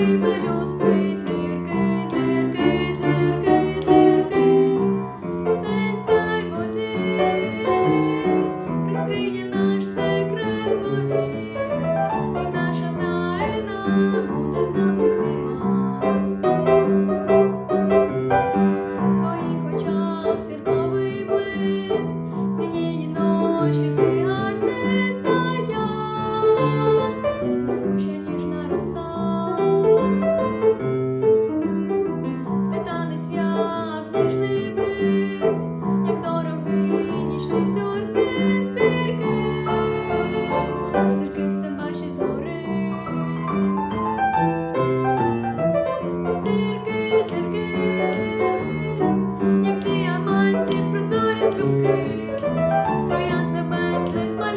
білі пелюстки